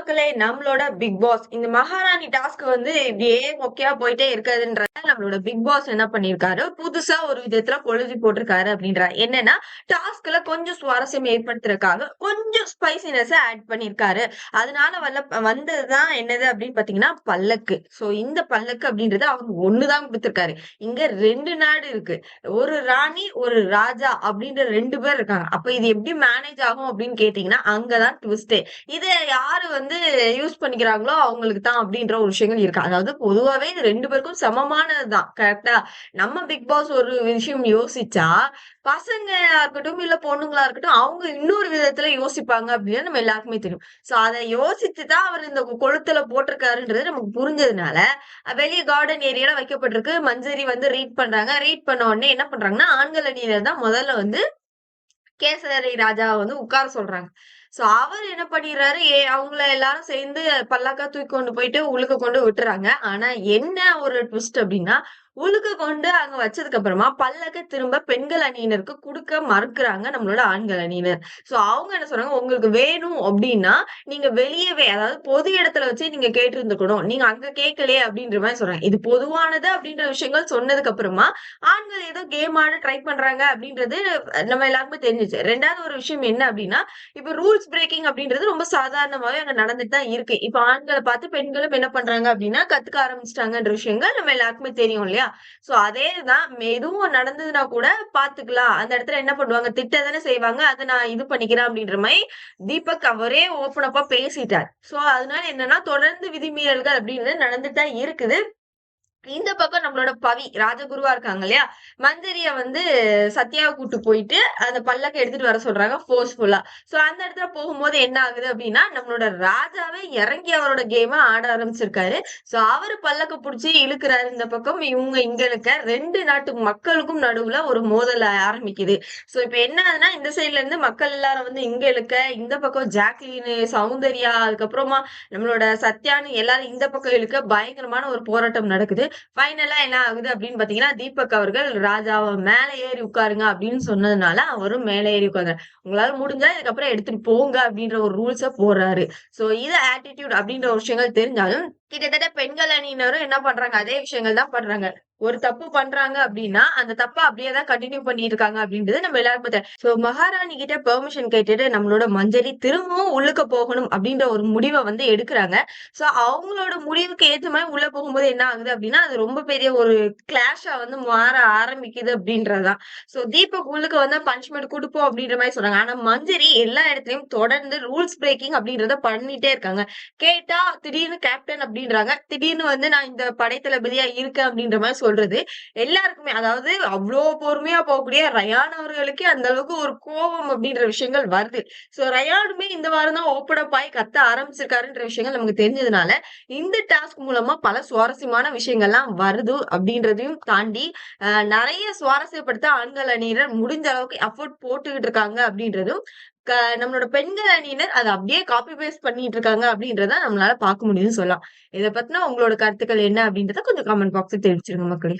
மக்களே நம்மளோட big pass இந்த மகாராணி டாஸ்க் வந்து இப்படியே மொக்கையா போயிட்டே இருக்காதுன்ற நம்மளோட பிக் பாஸ் என்ன பண்ணிருக்காரு? புதுசா ஒரு விதத்துல பொழுது போட்டிருக்காரு அப்படின்ற. என்னன்னா டாஸ்க்ல கொஞ்சம் சுவாரஸ்யம் ஏற்படுத்துறதுக்காக கொஞ்சம் ஸ்பைசினஸ் ஆட் பண்ணிருக்காரு. அதனால வல்ல வந்ததுதான் என்னது அப்படின்னு பாத்தீங்கன்னா பல்லக்கு. சோ இந்த பல்லக்கு அப்படின்றது அவங்க ஒண்ணுதான் கொடுத்திருக்காரு. இங்க ரெண்டு நாடு இருக்கு. ஒரு ராணி ஒரு ராஜா அப்படின்ற ரெண்டு பேர் இருக்காங்க. அப்ப இது எப்படி மேனேஜ் ஆகும் அப்படின்னு கேட்டீங்கன்னா அங்கதான் ட்விஸ்டே இதை யாரு வந்து யூஸ் பண்ணிக்கிறாங்களோ அவங்களுக்கு தான் அப்படின்ற ஒரு விஷயங்கள் இருக்கு. அதாவது பொதுவாவே இது ரெண்டு பேருக்கும் சமமானதுதான். கரெக்டா நம்ம பிக் பாஸ் ஒரு விஷயம் யோசிச்சா பசங்க இருக்கட்டும் இல்ல பொண்ணுங்களா இருக்கட்டும் அவங்க இன்னொரு விதத்துல யோசிப்பாங்க அப்படின்னு நம்ம எல்லாருக்குமே தெரியும். சோ அதை யோசிச்சு தான் அவர் இந்த கொளுத்துல போட்டிருக்காருன்றது நமக்கு புரிஞ்சதுனால வெளியே கார்டன் ஏரியால வைக்கப்பட்டிருக்கு. மஞ்சரி வந்து ரீட் பண்றாங்க. ரீட் பண்ண உடனே என்ன பண்றாங்கன்னா ஆண்கள் அணியினர் தான் முதல்ல வந்து கேசரி ராஜாவை வந்து உட்கார சொல்றாங்க. சோ அவர் என்ன பண்ணிடுறாரு? ஏ அவங்கள எல்லாரும் சேர்ந்து பல்லாக்கா தூக்கி கொண்டு போயிட்டு உள்ளுக்க கொண்டு விட்டுறாங்க. ஆனா என்ன ஒரு ட்விஸ்ட் அப்படின்னா உழுக்க கொண்டு அங்க வச்சதுக்கு அப்புறமா பல்லக்க திரும்ப பெண்கள் அணியினருக்கு கொடுக்க மறுக்கிறாங்க நம்மளோட ஆண்கள் அணியினர். சோ அவங்க என்ன சொல்றாங்க? உங்களுக்கு வேணும் அப்படின்னா நீங்க வெளியவே அதாவது பொது இடத்துல வச்சு நீங்க கேட்டு இருந்துக்கணும் நீங்க அங்க கேட்கலையே அப்படின்ற மாதிரி சொல்றாங்க. இது பொதுவானது அப்படின்ற விஷயங்கள் சொன்னதுக்கு அப்புறமா ஆண்கள் ஏதோ கேம் ஆட ட்ரை பண்றாங்க அப்படின்றது நம்ம எல்லாருக்குமே தெரிஞ்சிச்சு. ரெண்டாவது ஒரு விஷயம் என்ன அப்படின்னா இப்ப ரூல்ஸ் பிரேக்கிங் அப்படின்றது ரொம்ப சாதாரணமாவே அங்க நடந்துட்டு தான் இருக்கு. இப்ப ஆண்களை பார்த்து பெண்களும் என்ன பண்றாங்க அப்படின்னா கத்துக்க ஆரம்பிச்சிட்டாங்கன்ற விஷயங்கள் நம்ம எல்லாருக்குமே தெரியும் இல்லையா? சோ அதேதான் எதுவும் நடந்ததுன்னா கூட பாத்துக்கலாம். அந்த இடத்துல என்ன பண்ணுவாங்க? திட்ட தானே செய்வாங்க. அதை நான் இது பண்ணிக்கிறேன் அப்படின்ற மாதிரி தீபக் அவரே ஓப்பன் அப்பா பேசிட்டார். சோ அதனால என்னன்னா தொடர்ந்து விதிமீறல்கள் அப்படின்றது நடந்துட்டு தான் இருக்குது. இந்த பக்கம் நம்மளோட பவி ராஜகுருவா இருக்காங்க இல்லையா? மஞ்சரிய வந்து சத்யாவை கூட்டு போயிட்டு அந்த பல்லக்க எடுத்துட்டு வர சொல்றாங்க போர்ஸ்ஃபுல்லா சோ அந்த இடத்துல போகும்போது என்ன ஆகுது அப்படின்னா நம்மளோட ராஜாவே இறங்கி அவரோட கேம ஆட ஆரம்பிச்சிருக்காரு. சோ அவரு பல்லக்க புடிச்சு இழுக்கிறாரு இந்த பக்கம். இவங்க இங்க இருக்க ரெண்டு நாட்டு மக்களுக்கும் நடுவுல ஒரு மோதல் ஆரம்பிக்குது. சோ இப்ப என்ன ஆகுதுன்னா இந்த சைட்ல இருந்து மக்கள் எல்லாரும் வந்து இங்க இழுக்க இந்த பக்கம் ஜாக்லின் சௌந்தர்யா அதுக்கப்புறமா நம்மளோட சத்யான்னு எல்லாரும் இந்த பக்கம் இழுக்க பயங்கரமான ஒரு போராட்டம் நடக்குது. ஃபைனலா என்ன ஆகுது அப்படின்னு பாத்தீங்கன்னா தீபக் அவர்கள் ராஜாவை மேல ஏறி உட்காருங்க அப்படின்னு சொன்னதுனால அவரும் மேல ஏறி உட்காரு உங்களால முடிஞ்சா இதுக்கப்புறம் எடுத்துட்டு போங்க அப்படின்ற ஒரு ரூல்ஸ போறாரு சோ இது ஆட்டிடியூட் அப்படின்ற ஒரு விஷயங்கள் தெரிஞ்சாலும் கிட்டத்தட்ட பெண்கள் அணியினரும் என்ன பண்றாங்க? அதே விஷயங்கள் தான் பண்றாங்க. ஒரு தப்பு பண்றாங்க அப்படின்னா அந்த தப்பை அப்படியே தான் கண்டினியூ பண்ணிட்டு இருக்காங்க அப்படின்றது நம்ம எல்லாருக்கும் சோ மகாராணி கிட்ட பெர்மிஷன் கேட்டுட்டு நம்மளோட மஞ்சரி திரும்பவும் உள்ளுக்க போகணும் அப்படின்ற ஒரு முடிவை வந்து எடுக்கிறாங்க. சோ அவங்களோட முடிவுக்கு ஏத்த மாதிரி உள்ள போகும்போது என்ன ஆகுது அப்படின்னா அது ரொம்ப பெரிய ஒரு கிளாஷா வந்து மாற ஆரம்பிக்குது அப்படின்றதுதான் சோ தீபக் உள்ளுக்கு வந்து பனிஷ்மெண்ட் கொடுப்போம் அப்படின்ற மாதிரி சொல்றாங்க. ஆனா மஞ்சரி எல்லா இடத்துலயும் தொடர்ந்து ரூல்ஸ் பிரேக்கிங் அப்படின்றத பண்ணிட்டே இருக்காங்க. கேட்டா திடீர்னு கேப்டன் அப்படின்றாங்க. திடீர்னு வந்து நான் இந்த படைத்தளபதியா இருக்கேன் அப்படின்ற மாதிரி சொல்றது. எல்லாருக்குமே அதாவது அவ்வளவு பொறுமையா போகக்கூடிய ரயான் அவர்களுக்கே அந்த அளவுக்கு ஒரு கோபம் அப்படின்ற விஷயங்கள் வருது. சோ ரயானுமே இந்த வாரம் தான் ஓப்பன் அப் ஆகி கத்த ஆரம்பிச்சிருக்காருன்ற விஷயங்கள் நமக்கு தெரிஞ்சதுனால இந்த டாஸ்க் மூலமா பல சுவாரஸ்யமான விஷயங்கள்லாம் வருது அப்படின்றதையும் தாண்டி நிறைய சுவாரஸ்யப்படுத்த ஆண்கள் அணியினர் முடிஞ்ச அளவுக்கு எஃபோர்ட் போட்டுக்கிட்டு இருக்காங்க அப்படின்றதும் நம்மளோட பெண்கள் அணியினர் அதை அப்படியே காப்பி பேஸ்ட் பண்ணிட்டு இருக்காங்க அப்படின்றத நம்மளால பார்க்க முடியும்னு சொல்லலாம். இதை பத்தினா உங்களோட கருத்துக்கள் என்ன அப்படின்றத கொஞ்சம் கமெண்ட் பாக்ஸ் தெரிவிச்சிருங்க மக்களே.